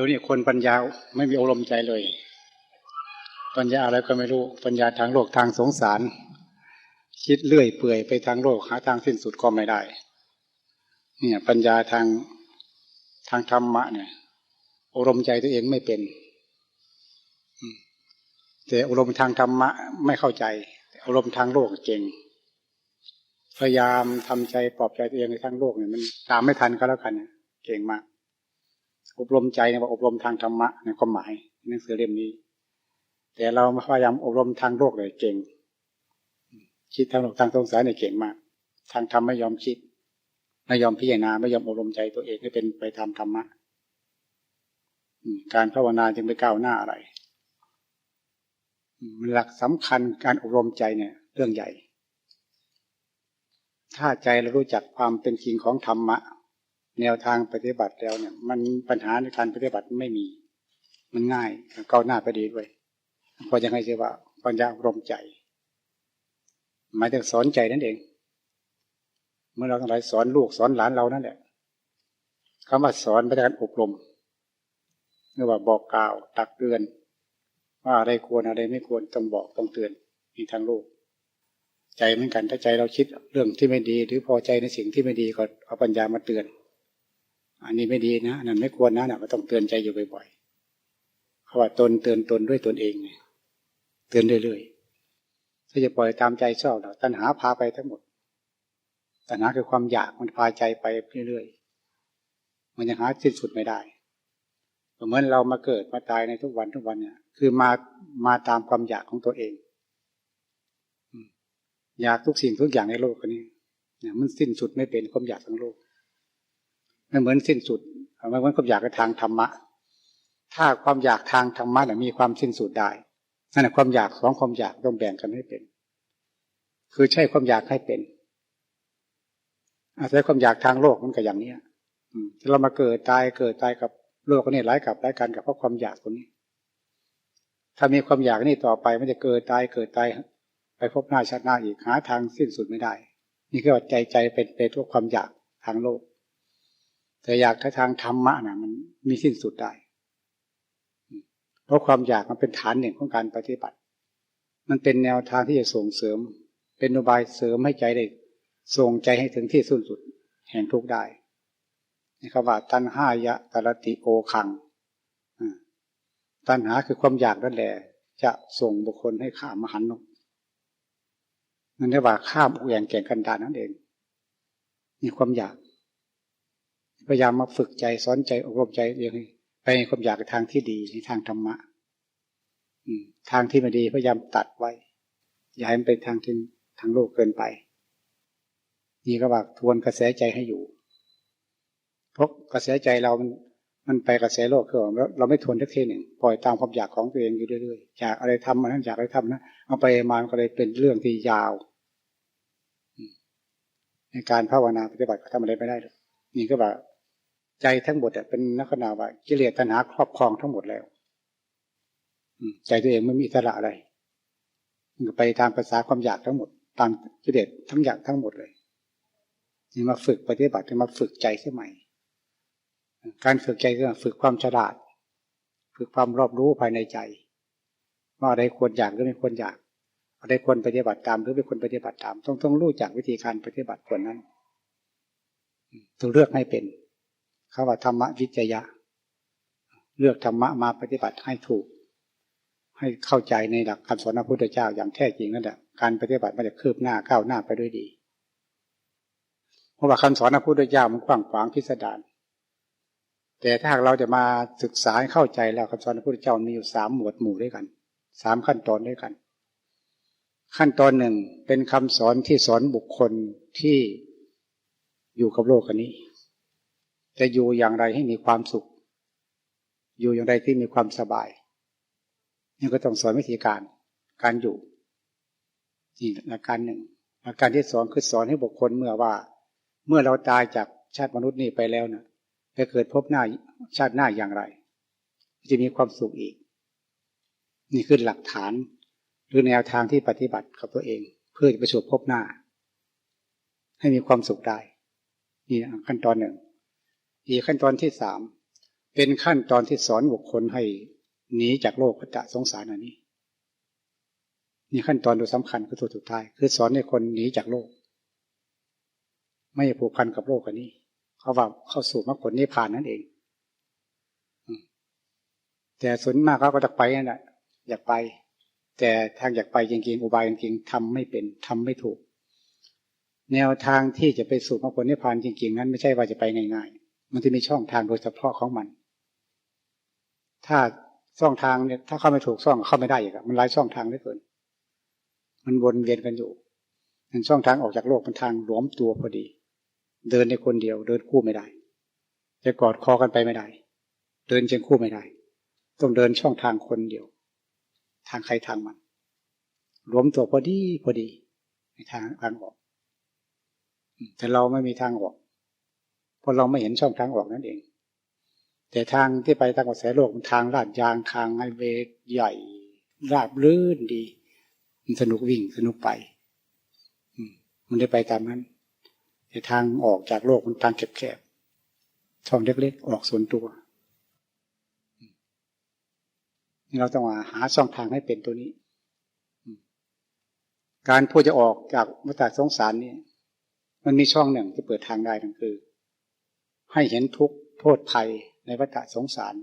เดี๋ยวนี้คนปัญญาไม่มีอารมณ์ใจเลย ปัญญาอะไรก็ไม่รู้ ปัญญาทางโลกทางสงสาร คิดเลื่อยเปื่อยไปทางโลกหาทางสิ้นสุดก็ไม่ได้ เนี่ย ปัญญาทางทางธรรมะเนี่ยอารมณ์ใจตัวเองไม่เป็นแต่อารมณ์ทางธรรมะไม่เข้าใจอารมณ์ทางโลกเก่ง พยายามทำใจปลอบใจตัวเองในทางโลกเนี่ยมันตามไม่ทันก็แล้วกันเก่งมาก อบรมใจเนี่ยว่าอบรมทางธรรมะในความหมายหนังสือเล่มนี้ แต่เราพยายามอบรมทางโลกเลยเก่ง คิดทางโลกทางสงสารเนี่ยเก่งมาก ทางธรรมไม่ยอมคิด ไม่ยอมพิจารณาไม่ยอมอบรมใจตัวเองให้เป็นไปตามธรรมะการภาวนาจึงไม่ก้าวหน้าอะไรหลักสำคัญการอบรมใจเนี่ย เรื่องใหญ่ ถ้าใจเรารู้จักความเป็นจริงของธรรมะ แนวทางปฏิบัติแล้วเนี่ย มันปัญหาในการปฏิบัติไม่มี มันง่ายก้าวหน้าไปดีด้วยพอจะให้เชื่อว่าปัญญาอบรมใจ หมายถึงสอนใจนั่นเอง เมื่อเราทั้งหลายสอนลูกสอนหลานเรานั่นแหละคำว่าสอนเป็นการอบรมเรียกว่าบอกกล่าวตักเตือน ว่าอะไรควรอะไรไม่ควรต้องบอกต้องเตือนมีทางโลกใจเหมือนกันถ้าใจเราคิดเรื่องที่ไม่ดี หรือพอใจในสิ่งที่ไม่ดีก็เอาปัญญามาเตือน อันนี้ไม่ดีนะนั่นไม่ควรนะนะก็ต้องเตือนใจอยู่บ่อยๆเพราว่าตนเตือนตนด้วยตนเองเนี่ยเตือนเรื่อยๆถ้าจะปล่อยตามใจชอบเราตัณหาพาไปทั้งหมด ตัณหาคือความอยากมันพาใจไปเรื่อยๆ มันยังหาสิ้นสุดไม่ได้เหมือนเรามาเกิดมาตายในทุกวันทุกวันเนี่ย คือมามาตามความอยากของตัวเองอยากทุกสิ่งทุกอย่างในโลกนี้เนี่ยมันสิ้นสุดไม่เป็นความอยากทั้งโลก ไม่เหมือนสิ้นสุดม่เหมือนความอยากทางธรรมะ ถ้าความอยากทางธรรมะมีความสิ้นสุดได้นั่นแหละความอยากสองความอยากต้องแบ่งกันให้เป็น คือใช่ความอยากให้เป็นอาศัยความอยากทางโลกมันก็อย่างนี้ถ้าเรามาเกิดตายเกิดตายกับโลกนี้หลายกับหลายกันกับเพราะความอยากตรงนี้ ถ้ามีความอยากนี่ต่อไปมันจะเกิดตายเกิดตายไปพบหน้าชาติหน้าอีกหาทางสิ้นสุดไม่ได้ นี่คือว่าใจใจเป็นไปทุกความอยากทางโลก แต่อยากถ้าทางธรรมะนะมันมีสิ้นสุดได้ เพราะความอยากมันเป็นฐานหนึ่งของการปฏิบัติ มันเป็นแนวทางที่จะส่งเสริม เป็นอุบายเสริมให้ใจได้ส่งใจให้ถึงที่สุดสุด แห่งทุกได้นี่คำว่าตัณหายะตรติโอคังตัณหาคือความอยากนั่นแหละจะส่งบุคคลให้ข้ามมหันนกนั่นเรียกว่าข้ามอุแยงแก่งกันดานนั่นเอง มีความอยาก พยายามมาฝึกใจสอนใจอบรมใจเองไปในความอยากทางที่ดีในทางธรรมะทางที่ไม่ดีพยายามตัดไว้ อย่าให้มันเป็นทางที่ทางโลกเกินไป นี่ก็ว่าทวนกระแสใจให้อยู่เพราะกระแสใจเรามันมันไปกระแสโลกคือเราเราไม่ทวนทักทีหนึ่งปล่อยตามความอยากของตัวเองอยู่เรื่อยๆอยากอะไรทำมันนั้นอยากอะไรทำนะเอาไปมาก็เลยเป็นเรื่องที่ยาว ในการภาวนาปฏิบัติก็ทำอะไรไม่ได้เลยนี่ก็ว่า ใจทั้งหมดเป็นนักขณะว่ากิเลสตัณหาครอบครองทั้งหมดแล้วใจตัวเองไม่มีอิสระอะไรไปตามภาษาความอยากทั้งหมด ตามกิเลสทั้งอยากทั้งหมดเลยนี่มาฝึกปฏิบัติมาฝึกใจเสียใหม่ การฝึกใจคือฝึกความฉลาด ฝึกความรอบรู้ภายในใจ ว่าอะไรควรอยากหรือไม่ควรอยากอะไรควรปฏิบัติตามหรือไม่ควรปฏิบัติตาม ต้องต้องรู้จักวิธีการปฏิบัติควรนั้นต้องเลือกให้เป็น คาว่าธรรมวิจยะ เลือกธรรมะมาปฏิบัติให้ถูก ให้เข้าใจในหลักคำสอนพระพุทธเจ้าอย่างแท้จริงนั่นแหละการปฏิบัติมันจะคืบหน้าก้าวหน้าไปด้วยดี เพราะว่าคำสอนพระพุทธเจ้ามันกว้างขวางพิสดารแต่ถ้าหากเราจะมาศึกษาเข้าใจแล้วคำสอนพระพุทธเจ้ามีอยู่สามหมวดหมู่ด้วยกันสามขั้นตอนด้วยกัน ขั้นตอนหนึ่งเป็นคำสอนที่สอนบุคคลที่อยู่กับโลกอันนี้ จะอยู่อย่างไรให้มีความสุข อยู่อย่างไรที่มีความสบายนี่ก็ต้องสอนวิธีการการอยู่นี่หลักการหนึ่งหลักการที่สองคือสอนให้บุคคลเมื่อว่า เมื่อเราตายจากชาติมนุษย์นี้ไปแล้วนะจะเกิดพบหน้าชาติหน้าอย่างไร จะมีความสุขอีก นี่คือหลักฐานหรือแนวทางที่ปฏิบัติกับตัวเอง เพื่อจะไปสู่พบหน้า ให้มีความสุขได้ นี่ขั้นตอนหนึ่ง อีกขั้นตอนที่สามเป็นขั้นตอนที่สอนบุคคลให้หนีจากโลกวัฏสงสารอันนี้นี่ขั้นตอนตัวสำคัญคือตัวสุดท้าย คือสอนให้คนหนีจากโลก ไม่ผูกพันกับโลกอันนี้ เขาว่าเข้าสู่มรรคผลนิพพานนั่นเองแต่ส่วนมากเขาก็จะไปนั่นแหละอยากไป แต่ทางอยากไปจริงๆอุบายจริงๆทำไม่เป็นทำไม่ถูก แนวทางที่จะไปสู่มรรคผลนิพพานจริงๆ นั้นไม่ใช่ว่าจะไปง่ายๆ มันจะมีช่องทางโดยเฉพาะของมัน ถ้าช่องทางเนี่ยถ้าเข้าไม่ถูกช่องเข้าไม่ได้อีกมันหลายช่องทางเหลือเกิน มันวนเวียนกันอยู่มันช่องทางออกจากโลกเป็นทางหลวมตัวพอดี เดินในคนเดียว เดินคู่ไม่ได้ จะกอดคอกันไปไม่ได้ เดินเชียงคู่ไม่ได้ ต้องเดินช่องทางคนเดียว ทางใครทางมันรวมตัวพอดีพอดีในทางทางออก แต่เราไม่มีทางออก เพราะเราไม่เห็นช่องทางออกนั่นเอง แต่ทางที่ไปทางกระแสโลกมันทางลาดยางทางไฮเวย์ใหญ่ราบลื่นดี มันสนุกวิ่งสนุกไปมันได้ไปตามนั้นแต่ทางออกจากโลกมันทางแคบๆช่องเล็กๆออกส่วนตัวเราต้องหาช่องทางให้เป็นตัวนี้ การพูดจะออกจากวัฏสงสารนี่มันมีช่องหนึ่งที่เปิดทางได้นั่นคือ ให้เห็นทุกโทษภัยในวัฏสงสาร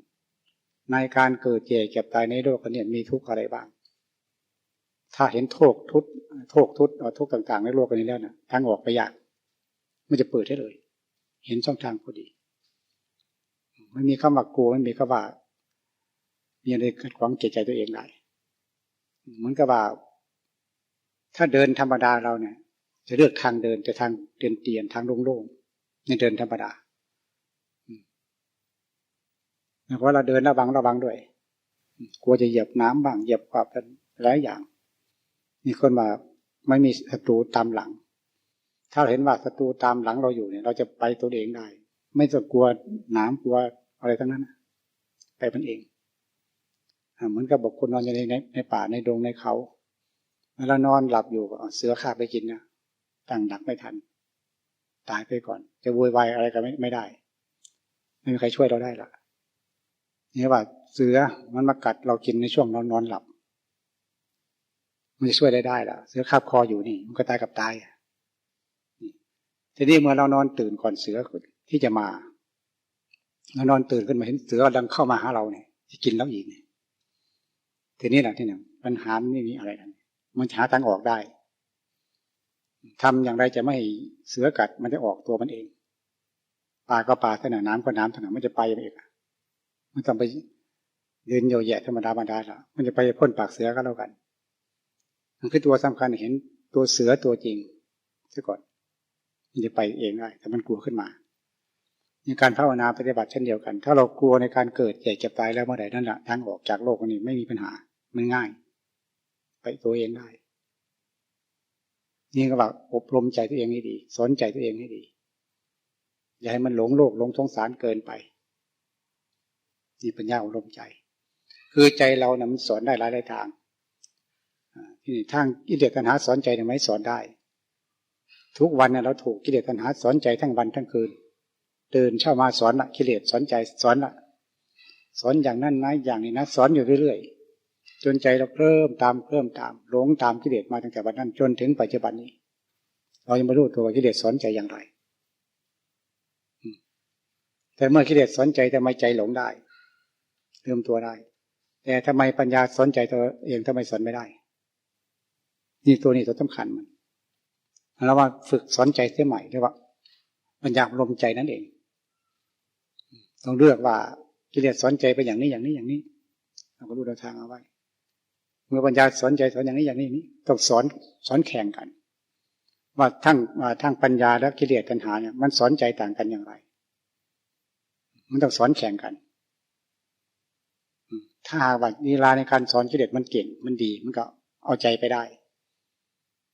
ในการเกิดเจ็บเก็บตายในโลกนี้มีทุกข์อะไรบ้าง ถ้าเห็นโทษทุกโทษทุกทุกต่าง ๆ ในโลกนี้แล้วนะทางออกไปยากมันจะเปิดได้เลย เห็นช่องทางพอดีไม่มีคำว่ากลัวไม่มีคำว่ามีอะไรขัดขวางจิตใจตัวเองได้เหมือนกับว่า ถ้าเดินธรรมดาเราเนี่ย จะเลือกทางเดินแต่ทางเตียนเตียนทางโล่งๆในเดินธรรมดา เพราะเราเดินระวังระวังด้วย กลัวจะเหยียบน้ำบ้างเหยียบขวบหลายอย่าง มีคนมาไม่มีศัตรูตามหลัง ถ้าเห็นว่าศัตรูตามหลังเราอยู่เนี่ย เราจะไปตัวเองได้ ไม่ต้องกลัวน้ำกลัวอะไรทั้งนั้นไปมันเองเหมือนกับบอกคนนอนอยู่ในในป่าในดงในเขาแล้วนอนหลับอยู่เสือคาบไปกินนะตั้งดักไม่ทัน ตายไปก่อน จะวุ่นวายอะไรก็ไม่ไม่ได้ ไม่มีใครช่วยเราได้ละ นี่ว่าเสือมันมากัดเรากินในช่วงนอนนอนหลับ มันจะช่วยได้ได้ละเสือคาบคออยู่นี่ มันก็ตายกับตายทีนี้เมื่อเรานอนตื่นก่อนเสือที่จะมาเรานอนตื่นขึ้นมาเห็นเสือดังเข้ามาหาเราเนี่ยจะกินเราอีกเนี่ยทีนี้แหละที่หนึ่งปัญหาไม่มีอะไรกันมันหาทางออกได้ทำอย่างไรจะไม่เสือกัดมันจะออกตัวมันเองปลาก็ปลาถนาน้ำก็น้ำถนามันจะไปเอง มันต้องไปยืนโยแยะธรรมดาธรรมดาละมันจะไปพ่นปากเสือก็แล้วกันมันคือตัวสำคัญเห็นตัวเสือตัวจริงซะก่อน มันจะไปเองได้แต่มันกลัวขึ้นมาในการภาวนาปฏิบัติเช่นเดียวกัน ถ้าเรากลัวในการเกิดแก่เจ็บตายแล้วเมื่อไหร่นั่นแหละทางออกจากโลกนี้ไม่มีปัญหา มันง่าย ไปตัวเองได้ นี่ก็แบบอบรมใจตัวเองให้ดี สอนใจตัวเองให้ดี อย่าให้มันหลงโลกหลงสงสารเกินไป นี่ปัญญาอบรมใจ คือใจเรานะ่ะมันสอนได้หลายหลายทางที่ทางกิเลสตัณหาสอนใจได้ไหมสอนได้ ทุกวันเนี่ยเราถูกกิเลสตัณหาสอนใจทั้งวันทั้งคืนตื่นเช้ามาสอนละกิเลสสอนใจสอนละสอนอย่างนั้นนะอย่างนี้นะสอนอยู่เรื่อยๆจนใจเราเพิ่มตามเพิ่มตามหลงตามกิเลสมาตั้งแต่วันนั้นจนถึงปัจจุบันนี้ เรายังไม่รู้ตัวว่ากิเลสสอนใจอย่างไรแต่เมื่อกิเลสสอนใจทำไมใจหลงได้ เริ่มตัวได้ แต่ทำไมปัญญาสอนใจตัวเองทำไมสอนไม่ได้ นี่ตัวนี้ตัวสำคัญมันเราว่าฝึกสอนใจเสียใหม่เรียกว่าปัญญาลมใจนั่นเอง ต้องเลือกว่ากิเลสสอนใจไปอย่างนี้อย่างนี้อย่างนี้เราก็รู้แนวทางเอาไว้ เมื่อปัญญาสอนใจสอนอย่างนี้อย่างนี้นี้ต้องสอนสอนแข่งกัน ว่าทั้งทั้งปัญญาและกิเลสตัณหาเนี่ยมันสอนใจต่างกันอย่างไร มันต้องสอนแข่งกัน ถ้าว่านีลาในการสอนกิเลสมันเก่ง มันดี มันก็เอาใจไปได้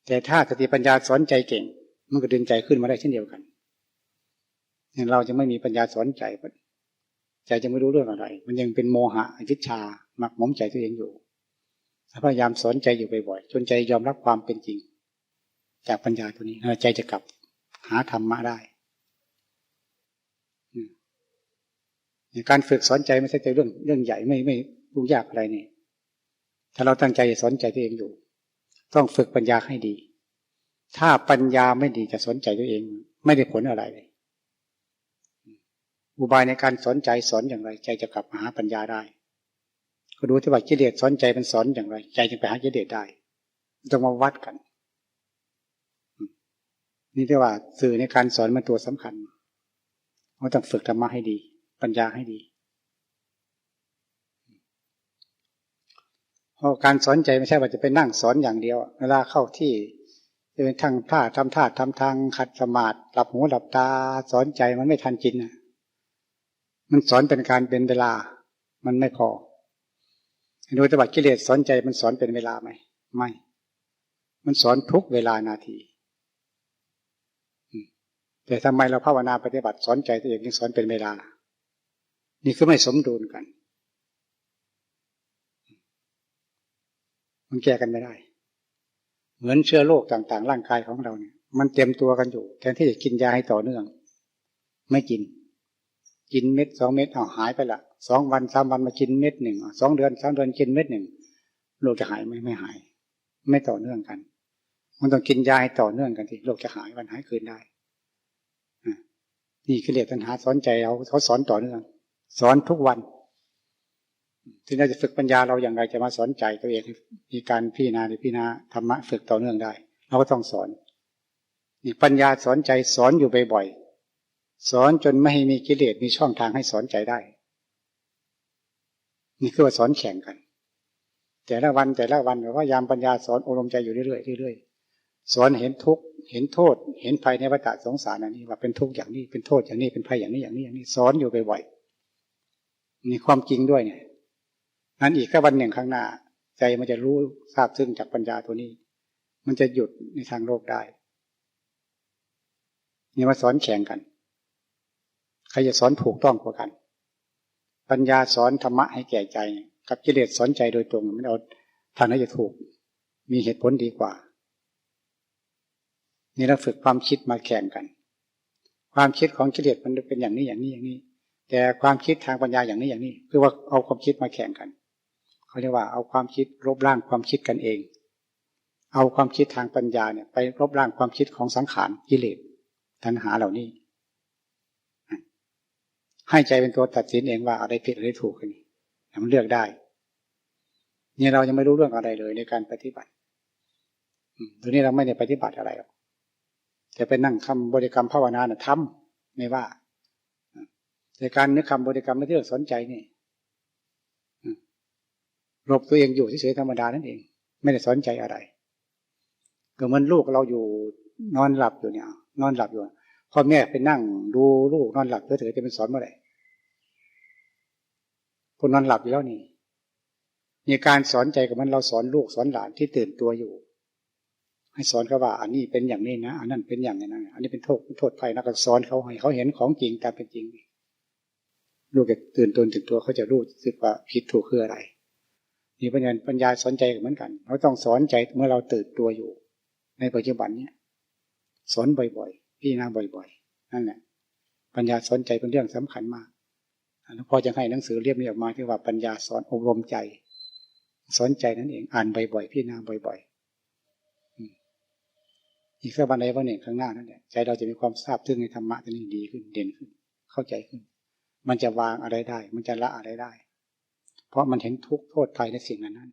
แต่ถ้าสติปัญญาสอนใจเก่ง มันก็ดึงใจขึ้นมาได้เช่นเดียวกันเราจะไม่มีปัญญาสอนใจใจจะไม่รู้เรื่องอะไร มันยังเป็นโมหะวิชาหมักหมมใจตัวเองอยู่พยายามสอนใจอยู่บ่อยๆจนใจยอมรับความเป็นจริง จากปัญญาตัวนี้ใจจะกลับหาธรรมะได้การฝึกสอนใจไม่ใช่เรื่องเรื่องใหญ่ไม่ไม่ ยุ่งยากอะไรนี่ ถ้าเราตั้งใจสนใจตัวเองอยู่ ต้องฝึกปัญญาให้ดี ถ้าปัญญาไม่ดีจะสนใจตัวเอง ไม่ได้ผลอะไรเลยอุบายในการสนใจสอนอย่างไร ใจจะกลับมาหาปัญญาได้ ก็ดูที่ว่ากิเลสสนใจมันสอนอย่างไร ใจจึงไปหากิเลสได้ต้องมาวัดกัน นี่เรียกว่าสื่อในการสอนมันตัวสำคัญเราต้องฝึกธรรมะให้ดี ปัญญาให้ดี เราการสอนใจไม่ใช่ว่าจะไปนั่งสอนอย่างเดียว เวลาเข้าที่จะเป็นทางท่าทำท่าทำทางขัดสมาธิหลับหูหลับตาสอนใจมันไม่ทันจินนะมันสอนเป็นการเป็นเวลา มันไม่พอดูต่ว่ากิเลสสอนใจมันสอนเป็นเวลาไหมไม่ มันสอนทุกเวลานาทีแต่ทำไมเราภาวนาปฏิบัติสอนใจตัวเองยังสอนเป็นเวลา นี่คือไม่สมดุลกัน มันแก้กันไม่ได้ เหมือนเชื้อโรคต่างๆ ร่างกายของเราเนี่ย มันเต็มตัวกันอยู่ แทนที่จะกินยาให้ต่อเนื่อง ไม่กิน กินเม็ดสองเม็ดเอาหายไปละสองวันสามวันมากินเม็ดหนึ่งสองเดือนสามเดือนกินเม็ดหนึ่งโรคจะหายไหมไม่หาย ไม่ต่อเนื่องกัน มันต้องกินยาให้ต่อเนื่องกันที่โรคจะหายวันหายคืนได้นี่คือเรียกตัณหาสอนใจเราเขาสอนต่อเนื่อง สอนทุกวัน ที่เราจะฝึกปัญญาเราอย่างไรจะมาสอนใจตัวเองมีการพิจารณาในพิจารณาธรรมะฝึกต่อเนื่องได้ เราก็ต้องสอนนี่ปัญญาสอนใจสอนอยู่บ่อยๆสอนจนไม่ให้มีกิเลสมีช่องทางให้สอนใจได้ นี่คือว่าสอนแข่งกัน แต่ละวันแต่ละวันพยายามปัญญาสอนอบรมใจอยู่เรื่อยๆเรื่อยๆสอนเห็นทุกข์เห็นโทษ เห็นภัยในวัฏสงสารอันนี้ว่าเป็นทุกข์อย่างนี้เป็นโทษอย่างนี้เป็นภัยอย่างนี้อย่างนี้อย่างนี้สอนอยู่บ่อยๆมีความจริงด้วยเนี่ย นั้นอีกแค่วันหนึ่งข้างหน้า ใจมันจะรู้ทราบซึ่งจากปัญญาตัวนี้ มันจะหยุดในทางโลกได้นี่มาสอนแข่งกัน ใครจะสอนถูกต้องกว่ากัน ปัญญาสอนธรรมะให้แก่ใจ กับกิเลสสอนใจโดยตรงมันเอาทางนั้นจะถูก มีเหตุผลดีกว่า นี่เราฝึกความคิดมาแข่งกัน ความคิดของกิเลสมันเป็นอย่างนี้อย่างนี้อย่างนี้ แต่ความคิดทางปัญญาอย่างนี้อย่างนี้ คือว่าเอาความคิดมาแข่งกัน เขาเรียกว่าเอาความคิดรบร่างความคิดกันเอง เอาความคิดทางปัญญาเนี่ยไปรบร่างความคิดของสังขารกิเลสทันหาเหล่านี้ ให้ใจเป็นตัวตัดสินเองว่าอะไรผิดอะไรถูกกันนี่มันเลือกได้ เนี่ยเรายังไม่รู้เรื่องอะไรเลยในการปฏิบัติตัวนี้เราไม่ได้ปฏิบัติอะไรหรอกจะไปนั่งคำบริกรรมภาวนาน่ะทำไม่ว่าแต่การนึกคำบริกรรมไม่เรื่องสนใจนี่ หลบตัวเองอยู่เฉยๆธรรมดานั่นเอง ไม่ได้สนใจอะไรก็เหมือนลูกเราอยู่นอนหลับอยู่เนี่ย นอนหลับอยู่พ่อแม่ไปนั่งดูลูกนอนหลับเฉยๆจะเป็นสอนเมื่อไหร่คนนอนหลับอยู่แล้วนี่มีการสอนใจกับมันเราสอนลูกสอนหลานที่ตื่นตัวอยู่ ให้สอนเขาว่า อันนี้เป็นอย่างนี้นะอันนั้นเป็นอย่างนั้นอันนี้เป็นโทษโทษภัยนะก็สอนเขาให้เขาเห็นของจริงตามเป็นจริงลูกจะตื่นตนถึงตัวเขาจะรู้สึกว่าผิดถูกคืออะไร นี่ปัญญาปัญญาสอนใจเหมือนกัน เราต้องสอนใจเมื่อเราตื่นตัวอยู่ ในปัจจุบันเนี้ยสอนบ่อยๆพี่นาบ่อย ๆ นั่นแหละ ปัญญาสอนใจเป็นเรื่องสำคัญมากหลวงพ่อจะให้หนังสือเรียบเรียบมาที่ว่าปัญญาสอนอบรมใจ สอนใจนั่นเองอ่านบ่อยๆพี่นาบ่อย ๆ อีกสักวันใดวันหนึ่งข้างหน้านั่นแหละใจเราจะมีความทราบซึ้งในธรรมะตัวนี้ดีขึ้นเด่นขึ้น เข้าใจขึ้น มันจะวางอะไรได้ มันจะละอะไรได้ เพราะมันเห็นทุกโทษภัยในสิ่งนั้น